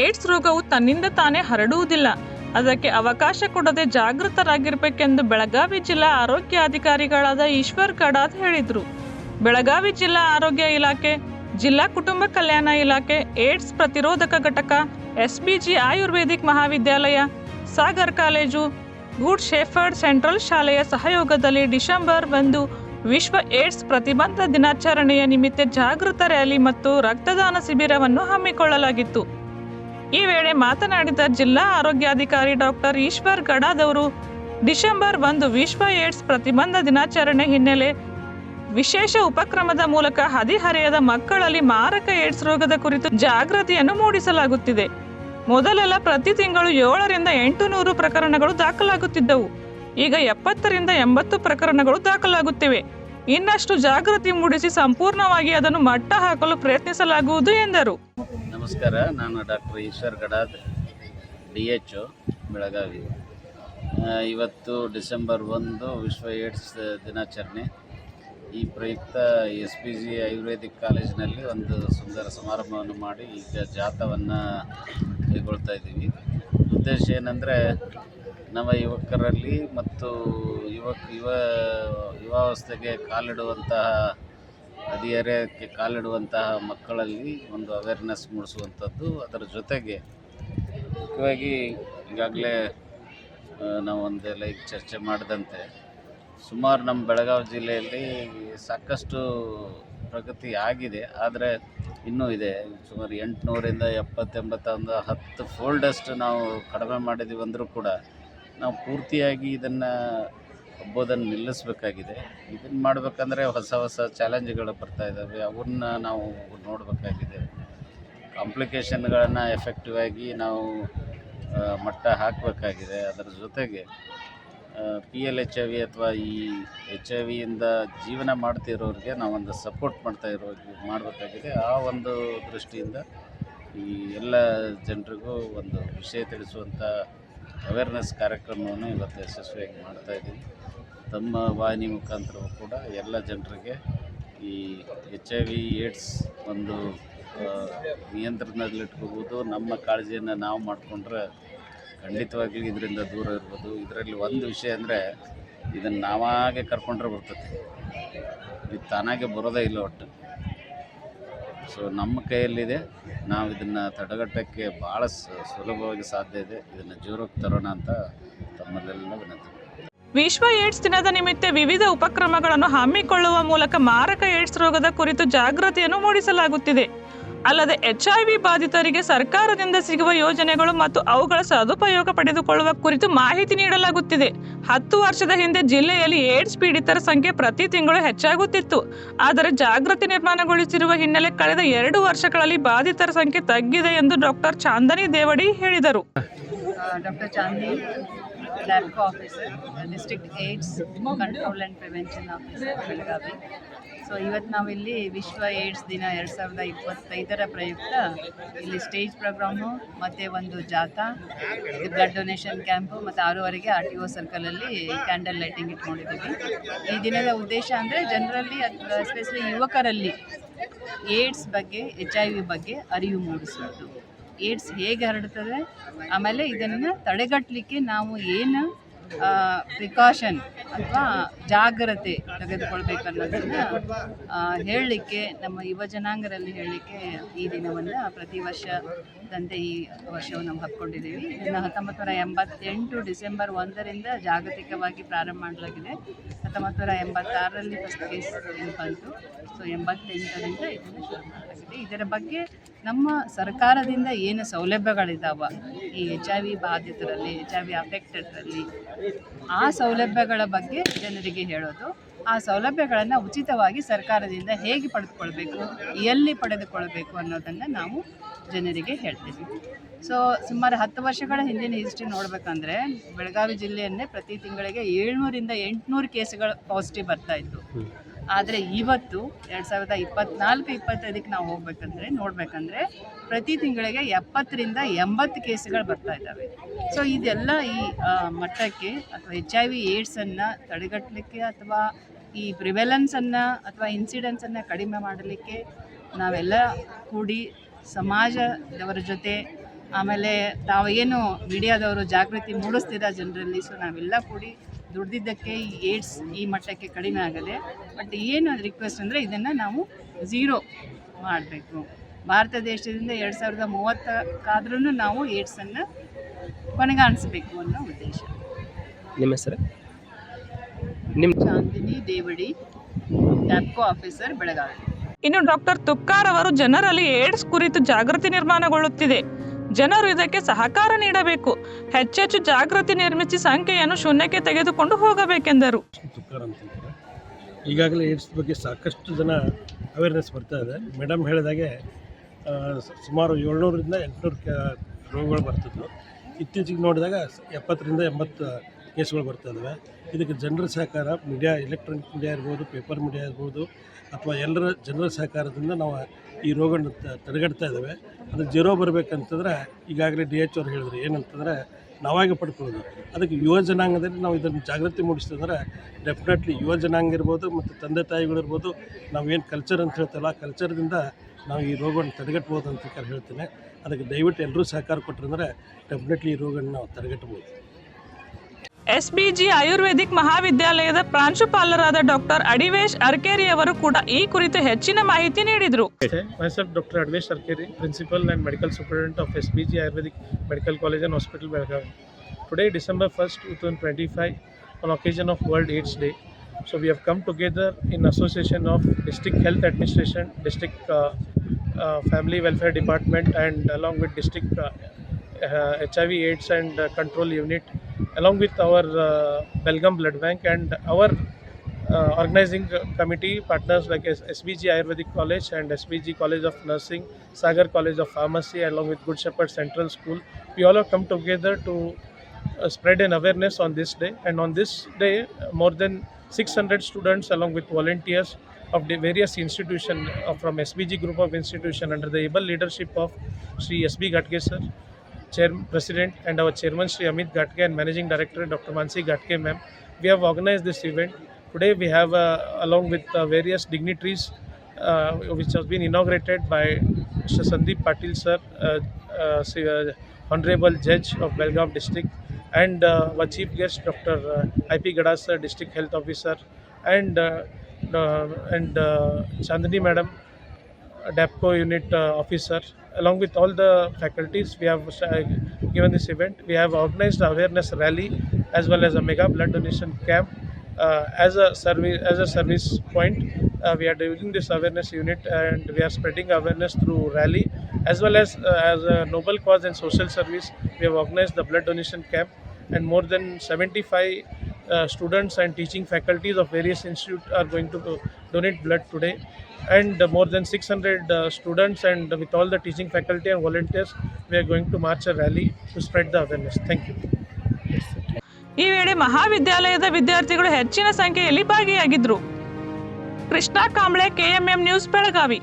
AIDS ರೋಗವು ತನ್ನಿಂದ ತಾನೇ ಹರಡುವುದಿಲ್ಲ. ಅದಕ್ಕೆ ಅವಕಾಶ ಕೊಡದೆ ಜಾಗೃತರಾಗಿರಬೇಕೆಂದು ಬೆಳಗಾವಿ ಜಿಲ್ಲಾ ಆರೋಗ್ಯಾಧಿಕಾರಿಗಳಾದ ಈಶ್ವರ್ ಕಡಾದ್ ಹೇಳಿದರು. ಬೆಳಗಾವಿ ಜಿಲ್ಲಾ ಆರೋಗ್ಯ ಇಲಾಖೆ, ಜಿಲ್ಲಾ ಕುಟುಂಬ ಕಲ್ಯಾಣ ಇಲಾಖೆ, ಏಡ್ಸ್ ಪ್ರತಿರೋಧಕ ಘಟಕ, ಎಸ್ಬಿಜಿ ಆಯುರ್ವೇದಿಕ್ ಮಹಾವಿದ್ಯಾಲಯ, Sagar college good shepherd central ಶಾಲೆಯ ಸಹಯೋಗದಲ್ಲಿ ಡಿಸೆಂಬರ್ ಒಂದು ವಿಶ್ವ ಏಡ್ಸ್ ಪ್ರತಿಬಂಧ ದಿನಾಚರಣೆಯ ನಿಮಿತ್ತ ಜಾಗೃತ ರ್ಯಾಲಿ ಮತ್ತು ರಕ್ತದಾನ ಶಿಬಿರವನ್ನು ಹಮ್ಮಿಕೊಳ್ಳಲಾಗಿತ್ತು. ಈ ವೇಳೆ ಮಾತನಾಡಿದ ಜಿಲ್ಲಾ ಆರೋಗ್ಯಾಧಿಕಾರಿ ಡಾಕ್ಟರ್ ಈಶ್ವರ್ ಗಡಾದವರು, ಡಿಸೆಂಬರ್ ಒಂದು ವಿಶ್ವ ಏಡ್ಸ್ ಪ್ರತಿಬಂಧ ದಿನಾಚರಣೆ ಹಿನ್ನೆಲೆ ವಿಶೇಷ ಉಪಕ್ರಮದ ಮೂಲಕ ಹದಿಹರೆಯದ ಮಕ್ಕಳಲ್ಲಿ ಮಾರಕ ಏಡ್ಸ್ ರೋಗದ ಕುರಿತು ಜಾಗೃತಿಯನ್ನು ಮೂಡಿಸಲಾಗುತ್ತಿದೆ. ಮೊದಲೆಲ್ಲ ಪ್ರತಿ ತಿಂಗಳು ಏಳರಿಂದ ಎಂಟು ನೂರು ಪ್ರಕರಣಗಳು ದಾಖಲಾಗುತ್ತಿದ್ದವು. ಈಗ ಎಪ್ಪತ್ತರಿಂದ ಎಂಬತ್ತು ಪ್ರಕರಣಗಳು ದಾಖಲಾಗುತ್ತಿವೆ. ಇನ್ನಷ್ಟು ಜಾಗೃತಿ ಮೂಡಿಸಿ ಸಂಪೂರ್ಣವಾಗಿ ಅದನ್ನು ಮಟ್ಟ ಹಾಕಲು ಪ್ರಯತ್ನಿಸಲಾಗುವುದು ಎಂದರು. ನಮಸ್ಕಾರ, ನಾನು doctor Ishwar Gadad, D H Belagavi. ಇವತ್ತು ಡಿಸೆಂಬರ್ ಒಂದು, ವಿಶ್ವ ಏಡ್ಸ್ ದಿನಾಚರಣೆ. ಈ ಪ್ರಯುಕ್ತ ಎಸ್ ಪಿ ಜಿ ಆಯುರ್ವೇದಿಕ್ ಕಾಲೇಜಿನಲ್ಲಿ ಒಂದು ಸುಂದರ ಸಮಾರಂಭವನ್ನು ಮಾಡಿ ಈಗ ಜಾಥವನ್ನು ಕೈಗೊಳ್ತಾ ಇದ್ದೀವಿ. ಉದ್ದೇಶ ಏನಂದರೆ ನವ ಯುವಕರಲ್ಲಿ ಮತ್ತು ಯುವಕ, ಯುವ, ಯುವಾವಸ್ಥೆಗೆ ಕಾಲಿಡುವಂತಹ ಹದಿಹರೆಯಕ್ಕೆ ಕಾಲಿಡುವಂತಹ ಮಕ್ಕಳಲ್ಲಿ ಒಂದು ಅವೇರ್ನೆಸ್ ಮೂಡಿಸುವಂಥದ್ದು ಅದರ ಜೊತೆಗೆ ಮುಖ್ಯವಾಗಿ ಈಗಾಗಲೇ ನಾವೊಂದು ನಾವು ಒಂದೆಲ್ಲ ಈಗ ಚರ್ಚೆ ಮಾಡಿದಂತೆ, ಸುಮಾರು ನಮ್ಮ ಬೆಳಗಾವಿ ಜಿಲ್ಲೆಯಲ್ಲಿ ಸಾಕಷ್ಟು ಪ್ರಗತಿ ಆಗಿದೆ, ಆದರೆ ಇನ್ನೂ ಇದೆ. ಸುಮಾರು ಎಂಟುನೂರಿಂದ ಎಪ್ಪತ್ತೆಂಬತ್ತೊಂದು ಹತ್ತು ಫೋಲ್ಡಷ್ಟು ನಾವು ಕಡಿಮೆ ಮಾಡಿದ್ದೀವಿ ಅಂದರೂ ಕೂಡ ನಾವು ಪೂರ್ತಿಯಾಗಿ ಇದನ್ನು ಹಬ್ಬೋದನ್ನು ನಿಲ್ಲಿಸಬೇಕಾಗಿದೆ. ಇದನ್ನು ಮಾಡಬೇಕಂದ್ರೆ ಹೊಸ ಹೊಸ ಚಾಲೆಂಜ್ಗಳು ಬರ್ತಾ ಇದ್ದಾವೆ ಅವನ್ನ ನಾವು ನೋಡಬೇಕಾಗಿದೆ. ಕಾಂಪ್ಲಿಕೇಶನ್ಗಳನ್ನು ಎಫೆಕ್ಟಿವ್ ಆಗಿ ನಾವು ಮಟ್ಟ ಹಾಕಬೇಕಾಗಿದೆ. ಅದರ ಜೊತೆಗೆ P L H I V ಅಥವಾ ಈ ಎಚ್ ಐ ವಿಯಿಂದ ಜೀವನ ಮಾಡ್ತಿರೋರಿಗೆ ನಾವೊಂದು ಸಪೋರ್ಟ್ ಮಾಡ್ತಾ ಇರೋ, ಮಾಡಬೇಕಾಗಿದೆ. ಆ ಒಂದು ದೃಷ್ಟಿಯಿಂದ ಈ ಎಲ್ಲ ಜನರಿಗೂ ಒಂದು ವಿಷಯ ತಿಳಿಸುವಂಥ ಅವೇರ್ನೆಸ್ ಕಾರ್ಯಕ್ರಮವನ್ನು ಇವತ್ತು ಯಶಸ್ವಿಯಾಗಿ ಮಾಡ್ತಾ ಇದ್ದೀವಿ ತಮ್ಮ ವಾಹಿನಿ ಮುಖಾಂತರವೂ ಕೂಡ ಎಲ್ಲ ಜನರಿಗೆ ಈ ಎಚ್ ಐ ವಿ ಏಡ್ಸ್ ಒಂದು ನಿಯಂತ್ರಣದಲ್ಲಿಟ್ಕೋಬೋದು. ನಮ್ಮ ಕಾಳಜಿಯನ್ನು ನಾವು ಮಾಡಿಕೊಂಡ್ರೆ ಖಂಡಿತವಾಗಿಯೂ ಇದರಿಂದ ದೂರ ಇರ್ಬೋದು. ಇದರಲ್ಲಿ ಒಂದು ವಿಷಯ ಅಂದರೆ ಇದನ್ನು ನಾವಾಗೆ ಕರ್ಕೊಂಡ್ರೆ ಬರ್ತದೆ. ಇದು ತಾನಾಗೆ ಬರೋದೇ ಇಲ್ಲ ಒಟ್ಟು. ಸೊ ನಮ್ಮ ಕೈಯಲ್ಲಿದೆ. ನಾವು ಇದನ್ನು ತಡೆಗಟ್ಟೋಕ್ಕೆ ಭಾಳ ಸುಲಭವಾಗಿ ಸಾಧ್ಯ ಇದೆ. ಇದನ್ನು ಜೋರಕ್ಕೆ ತರೋಣ ಅಂತ ತಮ್ಮಲ್ಲೆಲ್ಲ ವಿನಂತಿ ವಿಶ್ವ ಏಡ್ಸ್ ದಿನದ ನಿಮಿತ್ತ ವಿವಿಧ ಉಪಕ್ರಮಗಳನ್ನು ಹಮ್ಮಿಕೊಳ್ಳುವ ಮೂಲಕ ಮಾರಕ ಏಡ್ಸ್ ರೋಗದ ಕುರಿತು ಜಾಗೃತಿಯನ್ನು ಮೂಡಿಸಲಾಗುತ್ತಿದೆ. ಅಲ್ಲದೆ ಎಚ್ಐವಿ ಬಾಧಿತರಿಗೆ ಸರ್ಕಾರದಿಂದ ಸಿಗುವ ಯೋಜನೆಗಳು ಮತ್ತು ಅವುಗಳ ಸದುಪಯೋಗ ಪಡೆದುಕೊಳ್ಳುವ ಕುರಿತು ಮಾಹಿತಿ ನೀಡಲಾಗುತ್ತಿದೆ. ಹತ್ತು ವರ್ಷದ ಹಿಂದೆ ಜಿಲ್ಲೆಯಲ್ಲಿ ಏಡ್ಸ್ ಪೀಡಿತರ ಸಂಖ್ಯೆ ಪ್ರತಿ ತಿಂಗಳು ಹೆಚ್ಚಾಗುತ್ತಿತ್ತು. ಆದರೆ ಜಾಗೃತಿ ನಿರ್ಮಾಣಗೊಳಿಸಿರುವ ಹಿನ್ನೆಲೆ ಕಳೆದ ಎರಡು ವರ್ಷಗಳಲ್ಲಿ ಬಾಧಿತರ ಸಂಖ್ಯೆ ತಗ್ಗಿದೆ ಎಂದು ಡಾಕ್ಟರ್ ಚಾಂದನಿ ದೇವಡಿ ಹೇಳಿದರು. Lab officer district AIDS control and prevention officer Belagavi so ಇವತ್ತು ನಾವಿಲ್ಲಿ ವಿಶ್ವ ಏಡ್ಸ್ ದಿನ ಎರಡು ಸಾವಿರದ ಇಪ್ಪತ್ತೈದರ ಪ್ರಯುಕ್ತ ಇಲ್ಲಿ ಸ್ಟೇಜ್ ಪ್ರೋಗ್ರಾಮು, ಮತ್ತು ಒಂದು ಜಾಥಾ ಬ್ಲಡ್ ಡೊನೇಷನ್ ಕ್ಯಾಂಪು, ಮತ್ತು ಆರೂವರೆಗೆ ಆರ್ ಟಿ ಒ ಸರ್ಕಲಲ್ಲಿ ಕ್ಯಾಂಡಲ್ ಲೈಟಿಂಗ್ ಇಟ್ಕೊಂಡಿದ್ದೀವಿ. ಈ ದಿನದ ಉದ್ದೇಶ ಅಂದರೆ ಜನರಲ್ಲಿ ಎಸ್ಪೆಷಲಿ ಯುವಕರಲ್ಲಿ ಏಡ್ಸ್ ಬಗ್ಗೆ ಎಚ್ ಐ ವಿ ಬಗ್ಗೆ ಅರಿವು ಮೂಡಿಸುವುದು. ಏಡ್ಸ್ ಹೇಗೆ ಹರಡ್ತದೆ ಆಮೇಲೆ ಇದನ್ನು ತಡೆಗಟ್ಟಲಿಕ್ಕೆ ನಾವು ಏನು ಪ್ರಿಕಾಷನ್ ಅಥವಾ ಜಾಗ್ರತೆ ತೆಗೆದುಕೊಳ್ಬೇಕು ಅನ್ನೋದನ್ನು ಹೇಳಲಿಕ್ಕೆ, ನಮ್ಮ ಯುವ ಜನಾಂಗರಲ್ಲಿ ಹೇಳಲಿಕ್ಕೆ ಈ ದಿನವನ್ನು ಪ್ರತಿ ವರ್ಷ ತಂದೆ ಈ ವರ್ಷವನ್ನು ನಾವು ಹಾಕ್ಕೊಂಡಿದ್ದೀವಿ ಇದನ್ನು ಹತ್ತೊಂಬತ್ತು ನೂರ ಎಂಬತ್ತೆಂಟು ಡಿಸೆಂಬರ್ ಒಂದರಿಂದ ಜಾಗತಿಕವಾಗಿ ಪ್ರಾರಂಭ ಮಾಡಲಾಗಿದೆ. ಹತ್ತೊಂಬತ್ತು ನೂರ ಎಂಬತ್ತಾರರಲ್ಲಿ ಫಸ್ಟ್ ಕೇಸ್ ಬಂತು. ಸೊ ಎಂಬತ್ತೆಂಟರಿಂದ ಇದನ್ನು ಶುರು ಮಾಡಲಾಗಿದೆ. ಇದರ ಬಗ್ಗೆ ನಮ್ಮ ಸರ್ಕಾರದಿಂದ ಏನು ಸೌಲಭ್ಯಗಳಿದ್ದಾವ ಈ ಎಚ್ ಐ ವಿ ಬಾಧಿತರಲ್ಲಿ ಎಚ್ ಐ ವಿ ಅಫೆಕ್ಟೆಡ್ರಲ್ಲಿ ಆ ಸೌಲಭ್ಯಗಳ ಬಗ್ಗೆ ಜನರಿಗೆ ಹೇಳೋದು. ಆ ಸೌಲಭ್ಯಗಳನ್ನು ಉಚಿತವಾಗಿ ಸರ್ಕಾರದಿಂದ ಹೇಗೆ ಪಡೆದುಕೊಳ್ಬೇಕು, ಎಲ್ಲಿ ಪಡೆದುಕೊಳ್ಬೇಕು ಅನ್ನೋದನ್ನು ನಾವು ಜನರಿಗೆ ಹೇಳ್ತೀವಿ. ಸೊ ಸುಮಾರು ಹತ್ತು ವರ್ಷಗಳ ಹಿಂದಿನ ಹಿಸ್ಟ್ರಿ ನೋಡಬೇಕಂದ್ರೆ ಬೆಳಗಾವಿ ಜಿಲ್ಲೆಯನ್ನೇ ಪ್ರತಿ ತಿಂಗಳಿಗೆ ಏಳ್ನೂರಿಂದ ಎಂಟುನೂರು ಕೇಸ್ಗಳು ಪಾಸಿಟಿವ್ ಬರ್ತಾ ಇತ್ತು ಆದರೆ ಇವತ್ತು ಎರಡು ಸಾವಿರದ ಇಪ್ಪತ್ನಾಲ್ಕು, ಇಪ್ಪತ್ತೈದಕ್ಕೆ ನಾವು ಹೋಗ್ಬೇಕಂದ್ರೆ, ನೋಡಬೇಕಂದ್ರೆ ಪ್ರತಿ ತಿಂಗಳಿಗೆ ಎಪ್ಪತ್ತರಿಂದ ಎಂಬತ್ತು ಕೇಸ್ಗಳು ಬರ್ತಾ ಇದ್ದಾವೆ. ಸೊ ಇದೆಲ್ಲ ಈ ಮಟ್ಟಕ್ಕೆ ಅಥವಾ ಎಚ್ ಐ ವಿ ಏಡ್ಸನ್ನು ತಡೆಗಟ್ಟಲಿಕ್ಕೆ ಅಥವಾ ಈ ಪ್ರಿವೆಲೆನ್ಸನ್ನು ಅಥವಾ ಇನ್ಸಿಡೆನ್ಸನ್ನು ಕಡಿಮೆ ಮಾಡಲಿಕ್ಕೆ ನಾವೆಲ್ಲ ಕೂಡಿ ಸಮಾಜದವರ ಜೊತೆ ಆಮೇಲೆ ತಾವು ಏನು ಮೀಡಿಯಾದವರು ಜಾಗೃತಿ ಮೂಡಿಸ್ತೀರಾ ಜನರಲ್ಲಿ ಸೊ ನಾವೆಲ್ಲ ಕೂಡಿ ದುಡ್ದಿದ್ದಕ್ಕೆ ಈ ಏಡ್ಸ್ ಈ ಮಟ್ಟಕ್ಕೆ ಕಡಿಮೆ ಆಗದೆ ಬಟ್ ಏನು ರಿಕ್ವೆಸ್ಟ್ ಅಂದರೆ ಇದನ್ನು ನಾವು ಝೀರೋ ಮಾಡಬೇಕು. ಭಾರತ ದೇಶದಿಂದ ಎರಡು ಸಾವಿರದ ಮೂವತ್ತಕ್ಕಾದ್ರೂ ನಾವು ಏಡ್ಸನ್ನು ಕೊನೆಗಾಣಿಸ್ಬೇಕು ಅನ್ನೋ ಉದ್ದೇಶ. ನಿಮ್ಮ ಹೆಸರು? ನಿಮ್ಮ ಚಾಂದಿನಿ ದೇವಡಿ ಟ್ಯಾಪ್ಕೋ ಆಫೀಸರ್ ಬೆಳಗಾವಿ. ಇನ್ನು ಡಾಕ್ಟರ್ ತುಕ್ಕಾರ್ ಅವರು ಜನರಲ್ಲಿ ಏಡ್ಸ್ ಕುರಿತು ಜಾಗೃತಿ ನಿರ್ಮಾಣಗೊಳ್ಳುತ್ತಿದೆ. ಜನರು ಇದಕ್ಕೆ ಸಹಕಾರ ನೀಡಬೇಕು. ಹೆಚ್ಚೆಚ್ಚು ಜಾಗೃತಿ ನಿರ್ಮಿಸಿ ಸಂಖ್ಯೆಯನ್ನು ಶೂನ್ಯಕ್ಕೆ ತೆಗೆದುಕೊಂಡು ಹೋಗಬೇಕೆಂದರು. ಈಗಾಗಲೇ ಏಡ್ಸ್ ಬಗ್ಗೆ ಸಾಕಷ್ಟು ಜನ ಅವೇರ್ನೆಸ್ ಬರ್ತಾ ಇದೆ. ಮೇಡಮ್ ಹೇಳಿದಾಗೆ ಸುಮಾರು ಏಳ್ನೂರಿಂದ ಎಂಟುನೂರು ರೋಗಗಳು ಬರ್ತಿದ್ವು. ಇತ್ತೀಚೆಗೆ ನೋಡಿದಾಗ ಎಪ್ಪತ್ತರಿಂದ ಎಂಬತ್ತು ಕೇಸ್ಗಳು ಬರ್ತಾ ಇದ್ದಾವೆ ಇದಕ್ಕೆ ಜನರ ಸಹಕಾರ ಮೀಡಿಯಾ ಎಲೆಕ್ಟ್ರಾನಿಕ್ ಮೀಡಿಯಾ ಇರ್ಬೋದು ಪೇಪರ್ ಮೀಡಿಯಾ ಇರ್ಬೋದು, ಅಥವಾ ಎಲ್ಲರ ಜನರ ಸಹಕಾರದಿಂದ ನಾವು ಈ ರೋಗನ ತಡೆಗಟ್ತಾ ಇದ್ದಾವೆ. ಅದು ಜೀರೋ ಬರಬೇಕಂತಂದ್ರೆ ಈಗಾಗಲೇ ಡಿ ಎಚ್ ಅವ್ರು ಹೇಳಿದ್ರು. ಏನಂತಂದರೆ ನಾವಾಗಿ ಪಡ್ಕೊಳ್ಳೋದು. ಅದಕ್ಕೆ ಯುವ ಜನಾಂಗದಲ್ಲಿ ನಾವು ಇದನ್ನು ಜಾಗೃತಿ ಮೂಡಿಸ್ತಂದ್ರೆ ಡೆಫಿನೆಟ್ಲಿ ಯುವ ಜನಾಂಗ ಇರ್ಬೋದು ಮತ್ತು ತಂದೆ ತಾಯಿಗಳಿರ್ಬೋದು ನಾವೇನು ಕಲ್ಚರ್ ಅಂತ ಹೇಳ್ತಲ್ಲ ಆ ಕಲ್ಚರ್ದಿಂದ ನಾವು ಈ ರೋಗವನ್ನು ತಡೆಗಟ್ಬೋದು ಅಂತ ಹೇಳ್ತೇನೆ. ಅದಕ್ಕೆ ದಯವಿಟ್ಟು ಎಲ್ಲರೂ ಸಹಕಾರ ಕೊಟ್ಟರಂದ್ರೆ ಡೆಫಿನೆಟ್ಲಿ ಈ ರೋಗವನ್ನು ನಾವು ತಡೆಗಟ್ಬೋದು ಎಸ್ಬಿಜಿ ಆಯುರ್ವೇದಿಕ್ ಮಹಾವಿದ್ಯಾಲಯದ ಪ್ರಾಂಶುಪಾಲರಾದ ಡಾಕ್ಟರ್ ಅಡಿವೇಶ್ ಅರ್ಕೇರಿ ಅವರು ಕೂಡ ಈ ಕುರಿತು ಹೆಚ್ಚಿನ ಮಾಹಿತಿ ನೀಡಿದರು. Doctor Adivesh Arkeri, principal and medical superintendent of S B G Ayurvedic medical college and hospital Belagavi. Today December first two thousand twenty five on occasion of world AIDS day so we have come together in association of district health administration district family welfare department and along with district H I V AIDS and control unit along with our uh, Belgaum Blood Bank and our uh, organizing committee partners like SBG Ayurvedic College and SBG College of Nursing, Sagar College of Pharmacy, along with Good Shepherd Central School. We all have come together to uh, spread an awareness on this day. And on this day, more than 600 students, along with volunteers of the various institutions uh, from SBG group of institution under the able leadership of Sri SB Gatke sir, Chair President, and our Chairman Sri Amit Gatke and Managing Director Dr. Mansi Gatke ma'am. We have organized this event. Today we have, uh, along with uh, various dignitaries, uh, which has been inaugurated by Mr. Sandeep Patil sir, uh, uh, uh, Honorable Judge of Belgaum District, and uh, our Chief Guest Dr. Uh, IP Gadas sir, District Health Officer, and uh, uh, and uh, Chandani Madam, DAPCO unit uh, officer, along with all the faculties, we have uh, given this event. We have organized awareness rally as well as a mega blood donation camp uh, as a service as a service point. Uh, we are doing this awareness unit and we are spreading awareness through rally as well as uh, as a noble cause and social service. We have organized the blood donation camp and more than 75 uh, students and teaching faculties of various institutes are going to donate blood today and uh, more than 600 uh, students and with all the teaching faculty and volunteers we are going to march a rally to spread the awareness thank you ಈ ವೇಳೆ ಮಹಾವಿದ್ಯಾಲಯದ ವಿದ್ಯಾರ್ಥಿಗಳು ಹೆಚ್ಚಿನ ಸಂಖ್ಯೆಯಲ್ಲಿ ಭಾಗಿಯಾಗಿದ್ದರು Krishna Kamble KMM news Belagavi